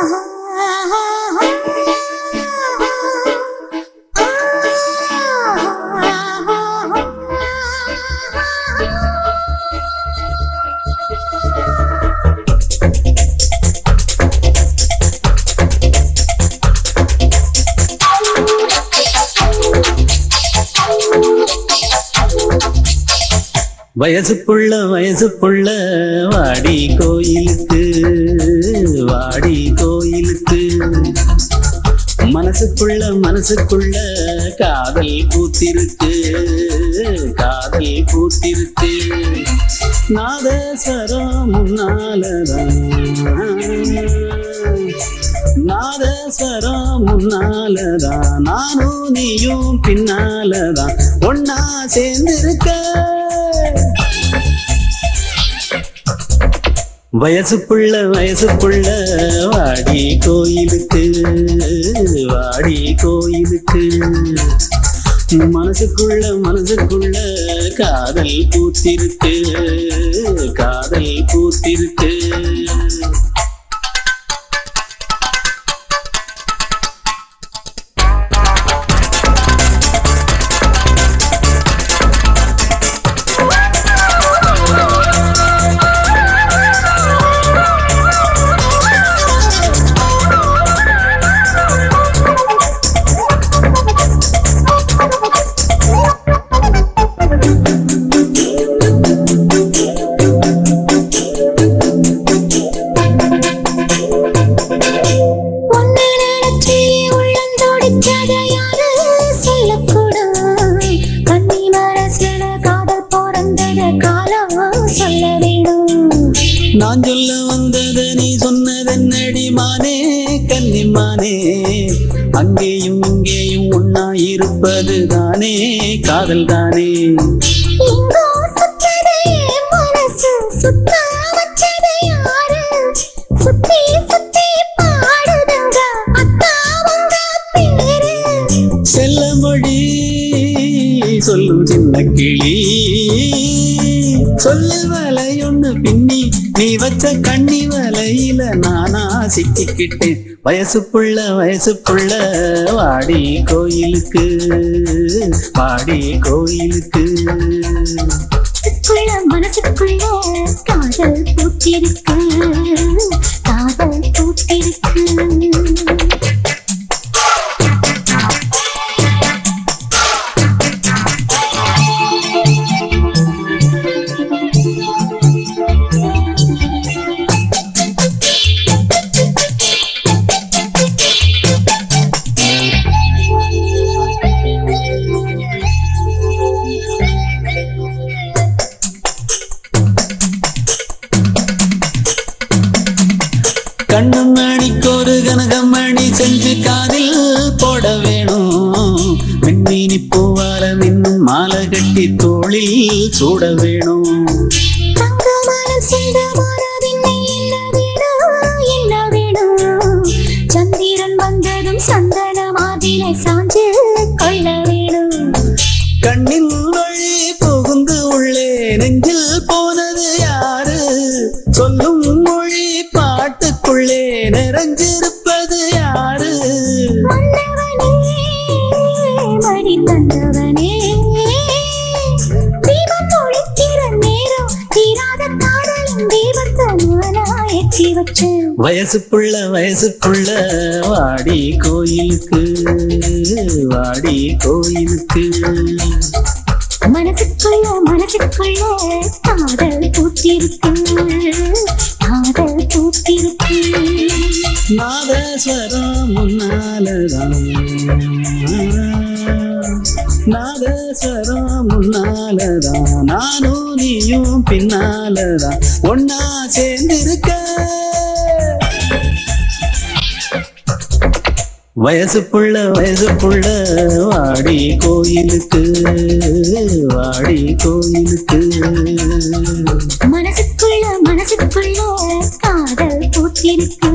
வயசு வயசுக்குள்ள வயசுக்குள்ள வாடி கோயிலுக்கு வாடி கோயிலுக்கு. மனசுக்குள்ள மனசுக்குள்ள காதல் பூத்திருக்கு காதல் பூத்திருக்கு. நாதஸ்வரம் முன்னாலதான். நாதஸ்வரம் முன்னாலதான். நானும் நீயும் பின்னாலதான். ஒன்னா சேர்ந்திருக்க வயசு புள்ள வயசு புள்ள வாடி கோயிலுக்கு வாடி கோயிலுக்கு. மனசுக்குள்ள மனசுக்குள்ள காதல் பூத்திருக்கு காதல் பூத்திருக்கு. நான் சொல்ல வந்தது நீ சொன்னதென்னடி மானே கன்னிமானே அங்கேயும் இங்கேயும் ஒன்னா இருப்பது தானே காதல் தானே. செல்ல மொழி சொல்லும் சின்ன கிளி. சொல்ல வலையொன்னு பின்னி நீ வச்ச கண்ணி வலையில நானா சிக்கிக்கிட்டேன். வயசு புள்ள வயசு புள்ள வாடி கோயிலுக்கு வாடி கோயிலுக்கு. மனசுக்குள்ள மனசுக்குள்ள காதல் பூத்திருக்கு. கட்டி தோளில் சூட வேணும். சந்திரன் வந்ததும் சந்தன மாதிரை சாஞ்சு கொள்ள வேணும். கண்ணின் வழி புகுந்து உள்ளே நெஞ்சில் போனது யாரு? சொல்லும் மொழி பாட்டுக்குள்ளே நிறைஞ்சிருப்பது யாரு? மன்னவனே மடி தந்தவனே வயசு புள்ள வயசு புள்ள வாடி கோயிலுக்கு வாடி கோயிலுக்கு. மனசுக்குள்ள மனசுக்குள்ள காதல் பூத்திருக்கு. காதல் பூத்திருக்கு. நாதஸ்வரம் முன்னாலதான் நாதஸ்வரம் முன்னாலதா நானும் நீயும் பின்னாலதா ஒன்னா சேர்ந்திருக்க. வயசு புள்ள வயசு புள்ள வாடி கோயிலுக்கு வாடி கோயிலுக்கு. மனசுக்குள்ள மனசுக்குள்ள காதல் பூத்திருக்கு.